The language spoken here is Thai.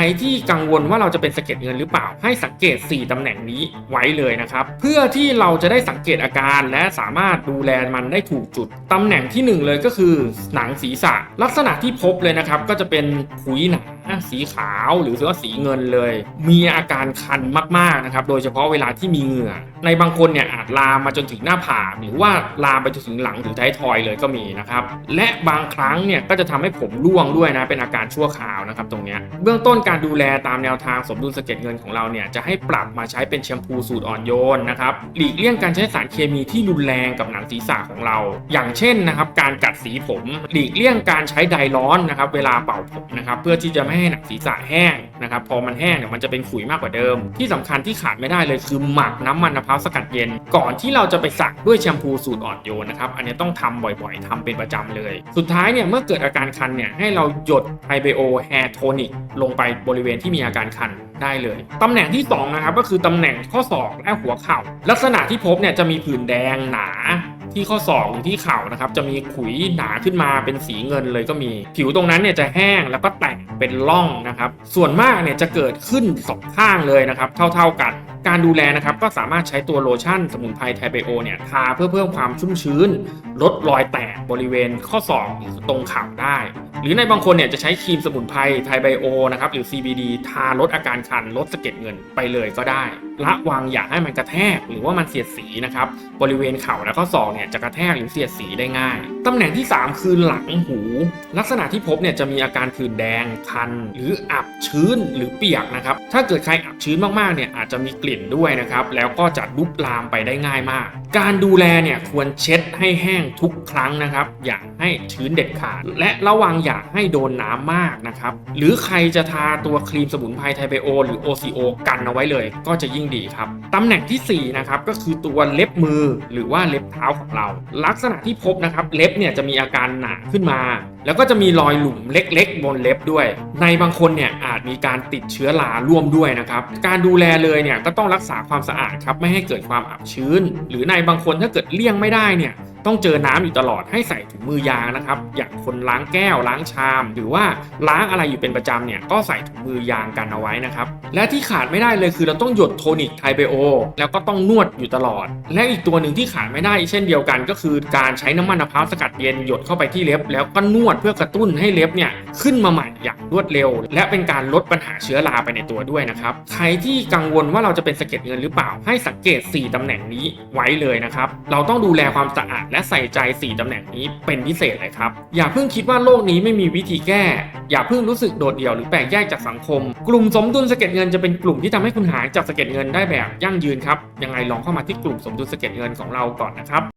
รที่กังวลว่าเราจะเป็นสะเก็ดเงินหรือเปล่า ให้สังเกต 4 ตำแหน่งนี้ไว้เลยนะครับ เพื่อที่เราจะได้สังเกตอาการและสามารถดูแลมันได้ถูกจุด ตำแหน่งที่หนึ่งเลยก็คือหนังศีรษะ ลักษณะที่พบเลยนะครับก็จะเป็นขุยหนา สีขาวหรือว่าสีเงินเลย มีอาการคันมากๆนะครับ โดยเฉพาะเวลาที่มีเหงื่อ ในบางคนเนี่ยอาจลามมาจนถึงหน้าผากหรือว่าลามไปจนถึงหลังถึงท้ายทอยเลยก็มีนะครับ และบางครั้งเนี่ยก็จะทำให้ผมร่วงด้วยนะเป็นอาการชั่วคราวนะครับตรงเนี้ยเบื้องต้นการดูแลตามแนวทางสมดุลสะเก็ดเงินของเราเนี่ยจะให้ปรับมาใช้เป็นแชมพูสูตรอ่อนโยนนะครับหลีกเลี่ยงการใช้สารเคมีที่รุนแรงกับหนังศีรษะของเรา อย่างเช่นนะครับการกัดสีผม หลีกเลี่ยงการใช้ไดร์ร้อนนะครับเวลาเป่าผมนะครับเพื่อที่จะไม่ใให้หนังศีรษะแห้งนะครับพอมันแห้งเนี่ยมันจะเป็นขุยมากกว่าเดิม ที่สำคัญที่ขาดไม่ได้เลยคือหมักน้ำมันมะพร้าวสกัดเย็น ก่อนที่เราจะไปสระด้วยแชมพูสูตรอ่อนโยนนะครับอันนี้ต้องทำบ่อยๆทำเป็นประจำเลย สุดท้ายเนี่ยเมื่อเกิดอาการคันเนี่ยให้เราหยดไฮเบโอแฮร์โทนิกลงไปบริเวณที่มีอาการคันได้เลย ตำแหน่งที่สองนะครับก็คือตำแหน่งข้อศอกและหัวเข่า ลักษณะที่พบเนี่ยจะมีผื่นแดงหนาที่ข้อศอกหรือที่เข่านะครับจะมีขุยหนาขึ้นมาเป็นสีเงินเลยก็มี ผิวตรงนั้นเนี่ยจะแห้งแล้วก็แตก เป็นร่องนะครับ ส่วนมากเนี่ยจะเกิดขึ้นสองข้างเลยนะครับ เท่าๆกัน การดูแลนะครับก็สามารถใช้ตัวโลชั่นสมุนไพรไทเบโอเนี่ยทาเพื่อเพิ่มความชุ่มชื้น ลดรอยแตกบริเวณข้อศอกตรงข่าได้ หรือในบางคนเนี่ยจะใช้ครีมสมุนไพรไทยไบโอนะครับหรือ CBD ทาลดอาการคันลดสะเก็ดเงินไปเลยก็ได้ระวังอย่าให้มันกระแทกหรือว่ามันเสียดสีนะครับบริเวณเข่าและข้อศอกเนี่ยจะกระแทกหรือเสียดสีได้ง่าย ตำแหน่งที่ 3 คือหลังหู ลักษณะที่พบเนี่ยจะมีอาการผื่นแดงคัน หรืออับชื้นหรือเปียกนะครับถ้าเกิดใครอับชื้นมากๆเนี่ยอาจจะมีกลิ่นด้วยนะครับแล้วก็จะลุกลามไปได้ง่ายมาก การดูแลเนี่ยควรเช็ดให้แห้งทุกครั้งนะครับอย่าให้ชื้นเด็ดขาด และระวังอย่าให้โดนน้ำมากนะครับ หรือใครจะทาตัวครีมสมุนไพรไทเบโอ หรือ OCO กันเอาไว้เลย ก็จะยิ่งดีครับตำแหน่งทีสี่ 4 นะครับ ก็คือตัวเล็บมือหรือว่าเล็บเท้าของเรา ลักษณะที่พบนะครับ เล็บเนี่ยจะมีอาการหนาขึ้นมา แล้วก็จะมีรอยหลุมเล็กๆ บนเล็บด้วย ในบางคนเนี่ยอาจมีการติดเชื้อราร่วมด้วยนะครับการดูแลเลยเนี่ยก็ต้องรักษาความสะอาดครับไม่ให้เกิดความอับชื้น หรือในบางคนถ้าเกิดเลี่ยงไม่ได้เนี่ย ต้องเจอน้ำอยู่ตลอดให้ใส่ถุงมือยางนะครับ อย่างคนล้างแก้วล้างชาม หรือว่าล้างอะไรอยู่เป็นประจำเนี่ยก็ใส่ถุงมือยางกันเอาไว้นะครับ และที่ขาดไม่ได้เลยคือเราต้องหยดโทนิกไทเบโอแล้วก็ต้องนวดอยู่ตลอด และอีกตัวหนึ่งที่ขาดไม่ได้เช่นเดียวกัน ก็คือการใช้น้ำมันมะพร้าวสกัดเย็นหยดเข้าไปที่เล็บ แล้วก็นวดเพื่อกระตุ้นให้เล็บเนี่ยขึ้นมาใหม่อย่างรวดเร็ว และเป็นการลดปัญหาเชื้อราไปในตัวด้วยนะครับใครที่กังวลว่าเราจะเป็นสะเก็ดเงินหรือเปล่าให้สังเกต 4ตำแหน่งนี้ไว้เลยนะครับเราต้องดูแลความสะอาดและใส่ใจ 4ตำแหน่งนี้เป็นพิเศษเลยครับ อย่าเพิ่งคิดว่าโลกนี้ไม่มีวิธีแก้ อย่าเพิ่งรู้สึกโดดเดี่ยวหรือแปลกแยกจากสังคม กลุ่มสมดุลสะเก็ดเงินจะเป็นกลุ่มที่ทำให้คุณหายจากสะเก็ดเงินได้แบบยั่งยืนครับ ยังไงลองเข้ามาที่กลุ่มสมดุลสะเก็ดเงินของเราก่อนนะครับ